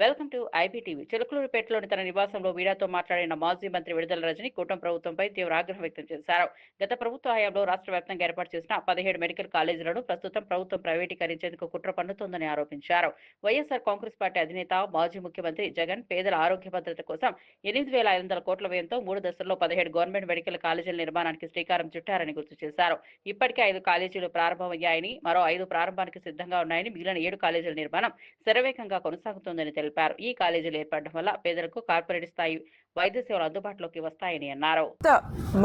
Welcome to IBTV చిలకలూరుపేటలోని తన నివాసంలో మీడియాతో మాట్లాడిన మాజీ మంత్రి విడుదల రజని కూటమి ప్రభుత్వంపై తీవ్ర ఆగ్రహం వ్యక్తం చేశారు. గత ప్రభుత్వ హయాంలో రాష్ట్ర వ్యాప్తంగా ఏర్పాటు చేసిన పదిహేడు మెడికల్ కాలేజీలను ప్రస్తుతం ప్రభుత్వం ప్రైవేటీకరించేందుకు కుట్ర పన్నుతోందని ఆరోపించారు. వైఎస్ఆర్ కాంగ్రెస్ పార్టీ అధినేత మాజీ ముఖ్యమంత్రి జగన్ పేదల ఆరోగ్య భద్రత కోసం ఎనిమిది వేల ఐదు వందల కోట్ల వ్యయంతో మూడు దశల్లో పదిహేడు గవర్నమెంట్ మెడికల్ కాలేజీల నిర్మాణానికి శ్రీకారం చుట్టారని గుర్తు చేశారు. ఇప్పటికే ఐదు కాలేజీలు ప్రారంభమయ్యాయని మరో ఐదు ప్రారంభానికి సిద్ధంగా ఉన్నాయని మిగిలిన ఏడు కాలేజీల నిర్మాణం శరవేగంగా కొనసాగుతోందని తెలిపారు. ఈ కాలేజీలు ఏర్పడడం వల్ల పేదలకు కార్పొరేట్ స్థాయి వైద్య సేవలు అందుబాటులోకి వస్తాయని అన్నారు.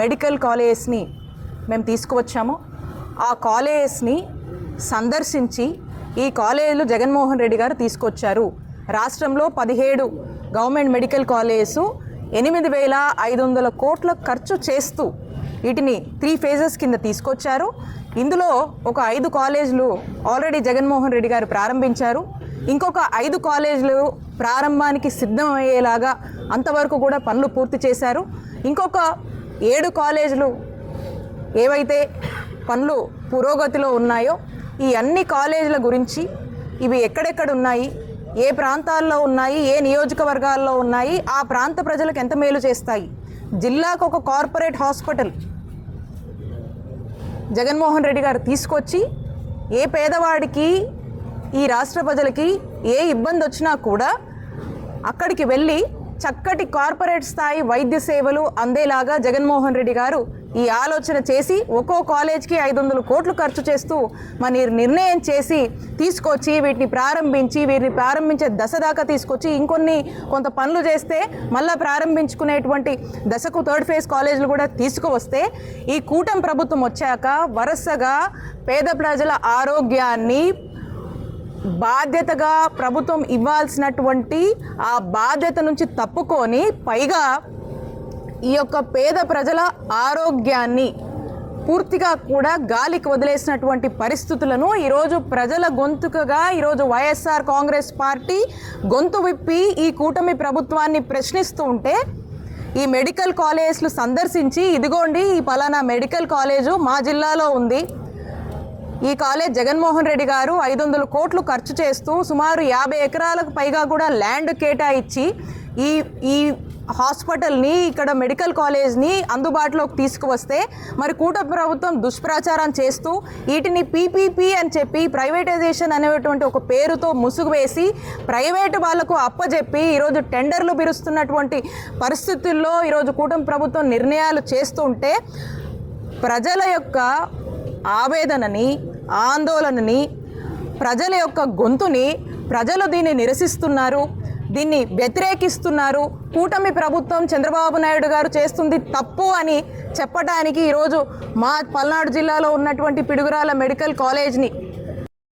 మెడికల్ కాలేజ్ని మేము తీసుకువచ్చాము. ఆ కాలేజెస్ని సందర్శించి ఈ కాలేజీలు జగన్మోహన్ రెడ్డి గారు తీసుకొచ్చారు. రాష్ట్రంలో పదిహేడు గవర్నమెంట్ మెడికల్ కాలేజెస్ ఎనిమిది వేల ఐదు వందల కోట్ల ఖర్చు చేస్తూ వీటిని త్రీ ఫేజెస్ కింద తీసుకొచ్చారు. ఇందులో ఒక ఐదు కాలేజీలు ఆల్రెడీ జగన్మోహన్ రెడ్డి గారు ప్రారంభించారు. ఇంకొక ఐదు కాలేజీలు ప్రారంభానికి సిద్ధమయ్యేలాగా అంతవరకు కూడా పనులు పూర్తి చేశారు. ఇంకొక ఏడు కాలేజీలు ఏవైతే పనులు పురోగతిలో ఉన్నాయో ఈ అన్ని కాలేజీల గురించి ఇవి ఎక్కడెక్కడ ఉన్నాయి ఏ ప్రాంతాల్లో ఉన్నాయి ఏ నియోజకవర్గాల్లో ఉన్నాయి ఆ ప్రాంత ప్రజలకు ఎంత మేలు చేస్తాయి? జిల్లాకు ఒక కార్పొరేట్ హాస్పిటల్ జగన్మోహన్ రెడ్డి గారు తీసుకొచ్చి ఏ పేదవాడికి ఈ రాష్ట్ర ప్రజలకి ఏ ఇబ్బంది వచ్చినా కూడా అక్కడికి వెళ్ళి చక్కటి కార్పొరేట్ స్థాయి వైద్య సేవలు అందేలాగా జగన్మోహన్ రెడ్డి గారు ఈ ఆలోచన చేసి ఒక్కో కాలేజ్కి ఐదు వందల కోట్లు ఖర్చు చేస్తూ మరి నిర్ణయం చేసి తీసుకొచ్చి వీటిని ప్రారంభించి వీటిని ప్రారంభించే దశ దాకా తీసుకొచ్చి ఇంకొన్ని కొంత పనులు చేస్తే మళ్ళీ ప్రారంభించుకునేటువంటి దశకు థర్డ్ ఫేజ్ కాలేజీలు కూడా తీసుకువస్తే ఈ కూటమి ప్రభుత్వం వచ్చాక వరుసగా పేద ప్రజల ఆరోగ్యాన్ని బాధ్యతగా ప్రభుత్వం ఇవ్వాల్సినటువంటి ఆ బాధ్యత నుంచి తప్పుకొని పైగా ఈ యొక్క పేద ప్రజల ఆరోగ్యాన్ని పూర్తిగా కూడా గాలికి వదిలేసినటువంటి పరిస్థితులను ఈరోజు ప్రజల గొంతుకగా ఈరోజు వైఎస్ఆర్ కాంగ్రెస్ పార్టీ గొంతు విప్పి ఈ కూటమి ప్రభుత్వాన్ని ప్రశ్నిస్తూ ఉంటే ఈ మెడికల్ కాలేజ్లు సందర్శించి ఇదిగోండి ఈ పలానా మెడికల్ కాలేజు మా జిల్లాలో ఉంది ఈ కాలేజ్ జగన్మోహన్ రెడ్డి గారు ఐదు వందల కోట్లు ఖర్చు చేస్తూ సుమారు యాభై ఎకరాలకు పైగా కూడా ల్యాండ్ కేటాయించి ఈ ఈ హాస్పిటల్ని ఇక్కడ మెడికల్ కాలేజ్ని అందుబాటులోకి తీసుకువస్తే మరి కూట ప్రభుత్వం దుష్ప్రచారం చేస్తూ వీటిని పీపీపీ అని చెప్పి ప్రైవేటైజేషన్ అనేటువంటి ఒక పేరుతో ముసుగు వేసి ప్రైవేటు వాళ్ళకు అప్పజెప్పి ఈరోజు టెండర్లు పిలుస్తున్నటువంటి పరిస్థితుల్లో ఈరోజు కూటమి ప్రభుత్వం నిర్ణయాలు చేస్తుంటే ప్రజల యొక్క ఆవేదనని ఆందోళనని ప్రజల యొక్క గొంతుని ప్రజలు దీన్ని నిరసిస్తున్నారు దీన్ని వ్యతిరేకిస్తున్నారు. కూటమి ప్రభుత్వం చంద్రబాబు నాయుడు గారు చేస్తుంది తప్పు అని చెప్పడానికి ఈరోజు మా పల్నాడు జిల్లాలో ఉన్నటువంటి పిడుగురాల మెడికల్ కాలేజ్ని